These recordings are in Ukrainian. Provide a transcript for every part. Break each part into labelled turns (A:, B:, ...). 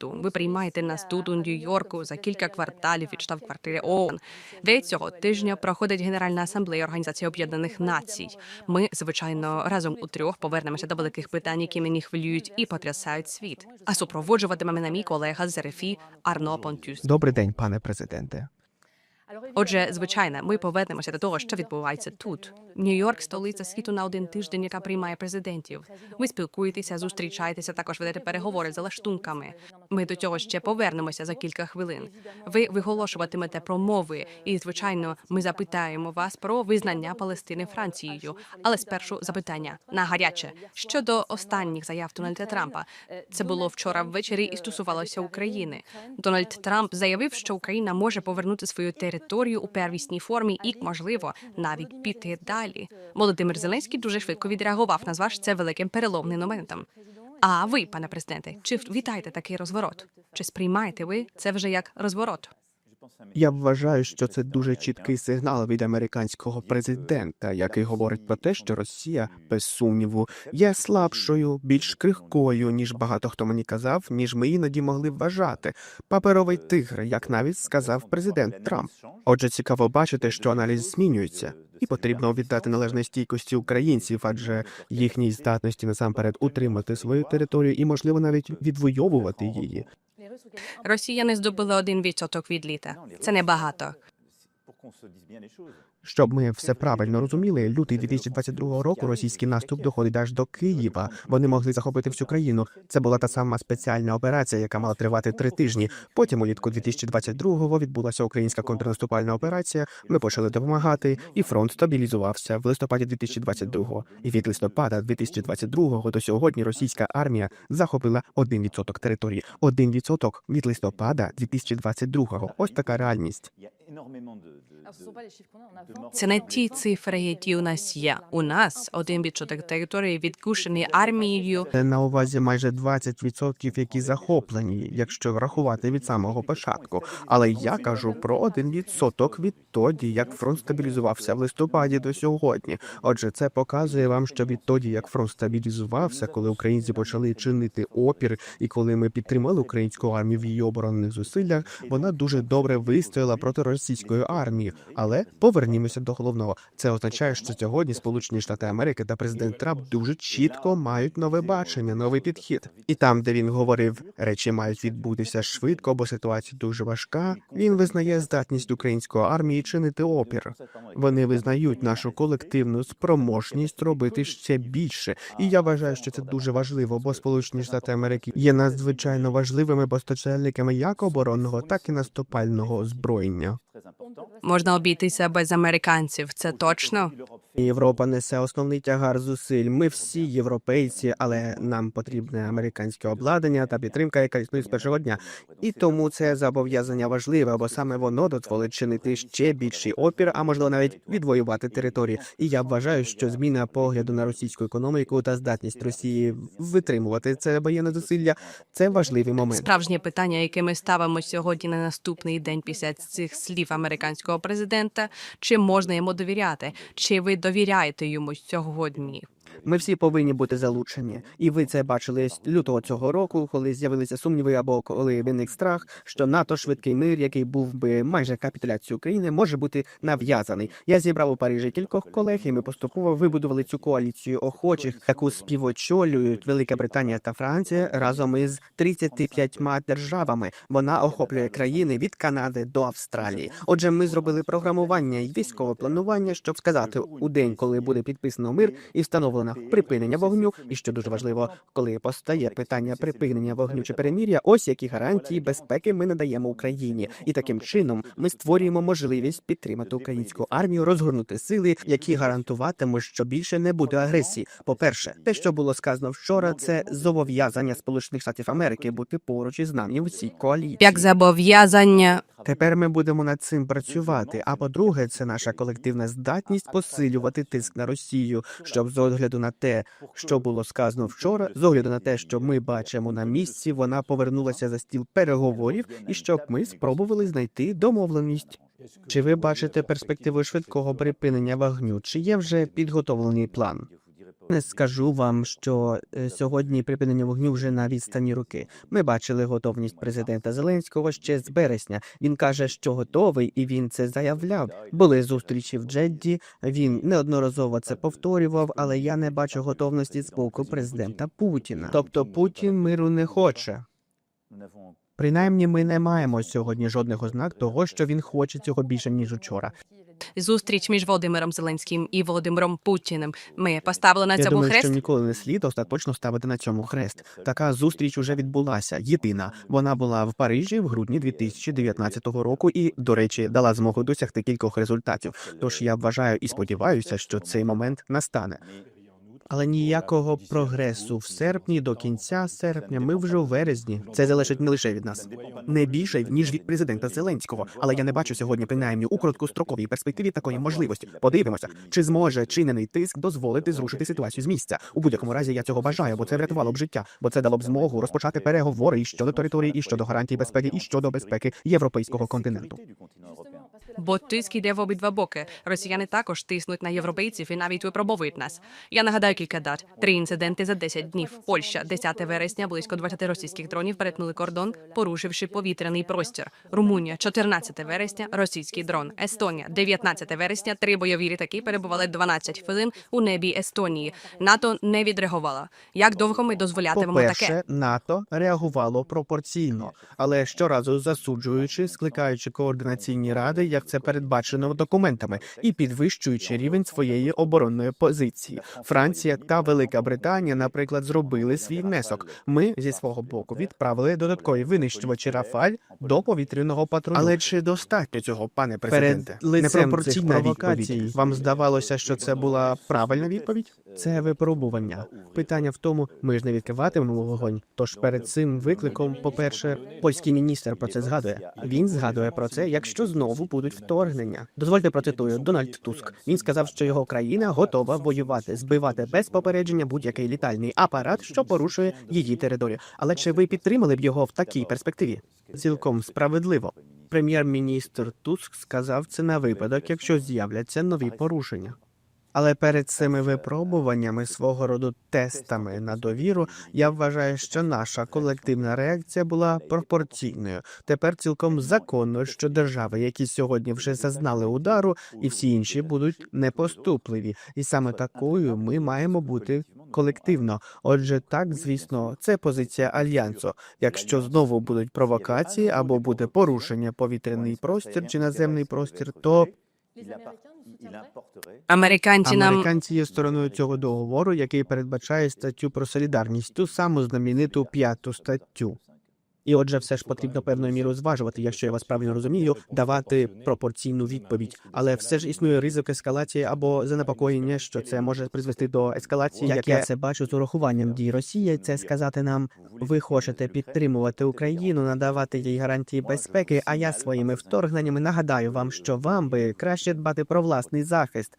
A: Ви приймаєте нас тут у Нью-Йорку за кілька кварталів від штаб-квартири ООН. Де цього тижня проходить Генеральна асамблея Організації Об'єднаних Націй. Ми, звичайно, разом у трьох повернемося до великих питань, які мені хвилюють і потрясають світ. А супроводжуватиме мене мій колега з РФІ Арно Понтюс.
B: Добрий день, пане президенте.
A: Отже, звичайно, ми повернемося до того, що відбувається тут. Нью-Йорк столиця світу на один тиждень, яка приймає президентів. Ви спілкуєтеся, зустрічаєтеся, також ведете переговори за лаштунками. Ми до цього ще повернемося за кілька хвилин. Ви виголошуватимете промови, і звичайно, ми запитаємо вас про визнання Палестини Францією. Але спершу запитання на гаряче щодо останніх заяв Дональда Трампа. Це було вчора ввечері і стосувалося України. Дональд Трамп заявив, що Україна може повернути свою територію у первісній формі і, можливо, навіть піти далі. Володимир Зеленський дуже швидко відреагував, назвавши це великим переломним моментом. А ви, пане президенте, чи вітаєте такий розворот? Чи сприймаєте ви це вже як розворот?
B: Я вважаю, що це дуже чіткий сигнал від американського президента, який говорить про те, що Росія, без сумніву, є слабшою, більш крихкою, ніж багато хто мені казав, ніж ми іноді могли вважати. Паперовий тигр, як навіть сказав президент Трамп. Отже, цікаво бачити, що аналіз змінюється, і потрібно віддати належне стійкості українців, адже їхній здатності насамперед утримати свою територію і, можливо, навіть відвоювати її.
A: Росія не здобула один відсоток від літа. Це небагато.
B: Щоб ми все правильно розуміли, лютий 2022 року російський наступ доходить аж до Києва. Вони могли захопити всю країну. Це була та сама спеціальна операція, яка мала тривати три тижні. Потім, улітку 2022-го, відбулася українська контрнаступальна операція. Ми почали допомагати, і фронт стабілізувався в листопаді 2022-го. І від листопада 2022-го до сьогодні російська армія захопила 1% території. 1% від листопада 2022-го. Ось така реальність.
A: Це не ті цифри, які у нас є. У нас один відсоток території відкушений армією.
B: Це на увазі майже 20%, які захоплені, якщо врахувати від самого початку. Але я кажу про 1% відтоді, як фронт стабілізувався в листопаді до сьогодні. Отже, це показує вам, що відтоді, як фронт стабілізувався, коли українці почали чинити опір, і коли ми підтримали українську армію в її оборонних зусиллях, вона дуже добре вистояла проти російської армії. Але повернімося до головного. Це означає, що сьогодні Сполучені Штати Америки та президент Трамп дуже чітко мають нове бачення, новий підхід. І там, де він говорив, речі мають відбутися швидко, бо ситуація дуже важка. Він визнає здатність української армії чинити опір. Вони визнають нашу колективну спроможність робити ще більше. І я вважаю, що це дуже важливо, бо Сполучені Штати Америки є надзвичайно важливими постачальниками як оборонного, так і наступального озброєння.
A: Можна обійтися без американців. Це точно.
B: Європа несе основний тягар зусиль. Ми всі європейці, але нам потрібне американське обладнання та підтримка, яка існує з першого дня. І тому це зобов'язання важливе, бо саме воно дозволить чинити ще більший опір, а можливо навіть відвоювати території. І я вважаю, що зміна погляду на російську економіку та здатність Росії витримувати це воєнне зусилля це важливий момент.
A: Справжнє питання, яке ми ставимо сьогодні на наступний день після цих слів американського президента, чи можна йому довіряти? Чи ви довіряєте йому сьогодні?
B: Ми всі повинні бути залучені, і ви це бачили з лютого цього року, коли з'явилися сумніви або коли виник страх, що НАТО швидкий мир, який був би майже капітуляцією України, може бути нав'язаний. Я зібрав у Парижі кількох колег, і ми поступово вибудували цю коаліцію охочих, яку співочолюють Велика Британія та Франція разом із 35 державами. Вона охоплює країни від Канади до Австралії. Отже, ми зробили програмування і військове планування, щоб сказати у день, коли буде підписано мир і встановлено припинення вогню, і що дуже важливо, коли постає питання припинення вогню чи перемір'я, ось які гарантії безпеки ми надаємо Україні, і таким чином ми створюємо можливість підтримати українську армію, розгорнути сили, які гарантуватимуть, що більше не буде агресії. По перше, те, що було сказано вчора, це зобов'язання Сполучених Штатів Америки бути поруч із нами в цій коаліції.
A: Як зобов'язання
B: Тепер ми будемо над цим працювати. А по-друге, це наша колективна здатність посилювати тиск на Росію, щоб з огляду на те, що було сказано вчора, з огляду на те, що ми бачимо на місці, вона повернулася за стіл переговорів, і щоб ми спробували знайти домовленість. Чи ви бачите перспективу швидкого припинення вогню? Чи є вже підготовлений план? Скажу вам, що е, сьогодні припинення вогню вже на відстані руки. Ми бачили готовність президента Зеленського ще з березня. Він каже, що готовий, і він це заявляв. Були зустрічі в Джедді. Він неодноразово це повторював, але я не бачу готовності з боку президента Путіна. Тобто Путін миру не хоче. Принаймні, ми не маємо сьогодні жодних ознак того, що він хоче цього більше ніж учора.
A: Зустріч між Володимиром Зеленським і Володимиром Путіним. Ми поставили на
B: Я
A: цьому
B: думаю,
A: хрест.
B: що ніколи не слід остаточно ставити на цьому хрест. Така зустріч уже відбулася. Єдина вона була в Парижі в грудні 2019 року, і, до речі, дала змогу досягти кількох результатів. Тож я вважаю і сподіваюся, що цей момент настане. Але ніякого прогресу в серпні до кінця серпня. Ми вже у вересні. Це залежить не лише від нас, не більше ніж від президента Зеленського. Але я не бачу сьогодні, принаймні у короткостроковій перспективі такої можливості. Подивимося, чи зможе чинений тиск дозволити зрушити ситуацію з місця. У будь-якому разі я цього бажаю, бо це врятувало б життя, бо це дало б змогу розпочати переговори і щодо території, і щодо гарантій безпеки, і щодо безпеки європейського континенту.
A: Бо тиск іде в обидва боки. Росіяни також тиснуть на європейців і навіть випробовують нас. Я нагадаю кілька дат: три інциденти за 10 днів. Польща, 10 вересня, близько 20 російських дронів перетнули кордон, порушивши повітряний простір. Румунія, 14 вересня, російський дрон. Естонія, 19 вересня, три бойові літаки перебували 12 хвилин у небі Естонії. НАТО не відреагувала. Як довго ми дозволятимемо таке?
B: НАТО реагувало пропорційно, але щоразу засуджуючи, скликаючи координаційні ради, як це передбачено документами, і підвищуючи рівень своєї оборонної позиції. Франція та Велика Британія, наприклад, зробили свій внесок. Ми зі свого боку відправили додаткові винищувачі Рафаль до повітряного патрулю. Але чи достатньо цього, пане президенте?
C: лицем цих провокацій.
B: Вам здавалося, що це була правильна відповідь? Це випробування. Питання в тому, ми ж не відкриватимемо вогонь. Тож перед цим викликом, по-перше, польський міністр про це згадує. Він згадує про це, якщо знову будуть вторгнення. Дозвольте процитую Дональд Туск. Він сказав, що його країна готова воювати, збивати без попередження будь-який літальний апарат, що порушує її територію. Але чи ви підтримали б його в такій перспективі? Цілком справедливо. Прем'єр-міністр Туск сказав це на випадок, якщо з'являться нові порушення. Але перед цими випробуваннями свого роду тестами на довіру, я вважаю, що наша колективна реакція була пропорційною. Тепер цілком законно, що держави, які сьогодні вже зазнали удару, і всі інші будуть непоступливі. І саме такою ми маємо бути колективно. Отже, так, звісно, це позиція альянсу. Якщо знову будуть провокації або буде порушення повітряний простір чи наземний простір, то
A: Американці нам
B: Американці є стороною цього договору, який передбачає статтю про солідарність, ту саму знамениту п'яту статтю. І отже, все ж потрібно певною мірою зважувати, якщо я вас правильно розумію, давати пропорційну відповідь. Але все ж існує ризик ескалації або занепокоєння, що це може призвести до ескалації.
C: Як я це бачу з урахуванням дій Росії, це сказати нам, ви хочете підтримувати Україну, надавати їй гарантії безпеки. А я своїми вторгненнями нагадаю вам, що вам би краще дбати про власний захист.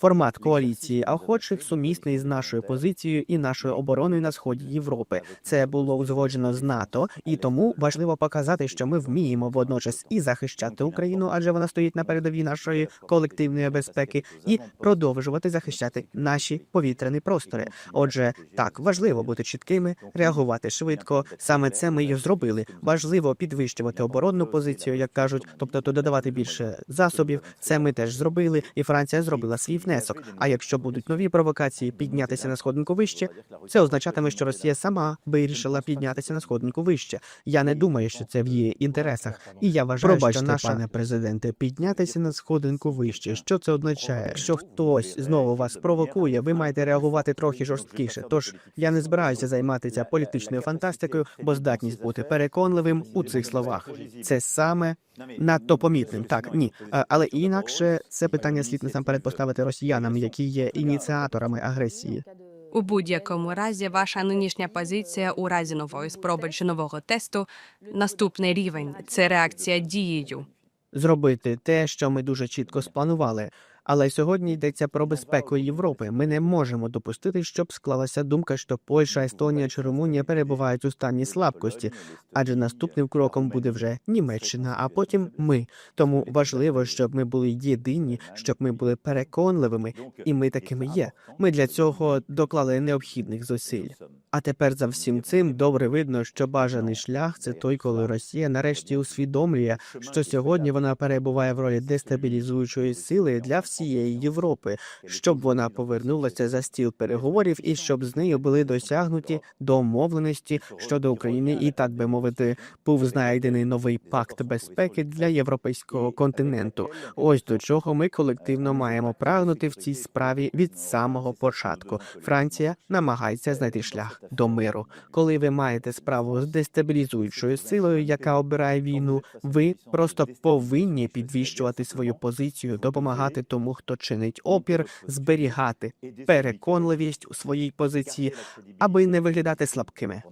C: Формат коаліції охочих сумісний з нашою позицією і нашою обороною на сході Європи. Це було узгоджено з НАТО, і тому важливо показати, що ми вміємо водночас і захищати Україну, адже вона стоїть на передовій нашої колективної безпеки, і продовжувати захищати наші повітряні простори. Отже, так важливо бути чіткими, реагувати швидко. Саме це ми і зробили. Важливо підвищувати оборонну позицію, як кажуть, тобто то додавати більше засобів. Це ми теж зробили, і Франція зробила свій. А якщо будуть нові провокації, піднятися на сходинку вище, це означатиме, що Росія сама вирішила піднятися на сходинку вище. Я не думаю, що це в її інтересах. І я вважаю,
B: Пробачте,
C: що наша
B: пане президенте, піднятися на сходинку вище. Що це означає? Якщо хтось знову вас провокує, ви маєте реагувати трохи жорсткіше. Тож я не збираюся займатися політичною фантастикою, бо здатність бути переконливим у цих словах це саме надто помітним. Так, ні. Але інакше це питання слід насамперед поставити росіянам, які є ініціаторами агресії.
A: У будь-якому разі ваша нинішня позиція у разі нової спроби чи нового тесту наступний рівень це реакція дією.
B: Зробити те, що ми дуже чітко спланували. Але сьогодні йдеться про безпеку Європи. Ми не можемо допустити, щоб склалася думка, що Польща, Естонія чи Румунія перебувають у стані слабкості, адже наступним кроком буде вже Німеччина, а потім ми. Тому важливо, щоб ми були єдині, щоб ми були переконливими, і ми такими є. Ми для цього доклали необхідних зусиль. А тепер за всім цим добре видно, що бажаний шлях це той, коли Росія нарешті усвідомлює, що сьогодні вона перебуває в ролі дестабілізуючої сили для всієї Європи, щоб вона повернулася за стіл переговорів і щоб з нею були досягнуті домовленості щодо України, і так би мовити, був знайдений новий пакт безпеки для європейського континенту. Ось до чого ми колективно маємо прагнути в цій справі від самого початку. Франція намагається знайти шлях до миру. Коли ви маєте справу з дестабілізуючою силою, яка обирає війну, ви просто повинні підвищувати свою позицію, допомагати тому, хто чинить опір, зберігати переконливість у своїй позиції, аби не виглядати слабкими.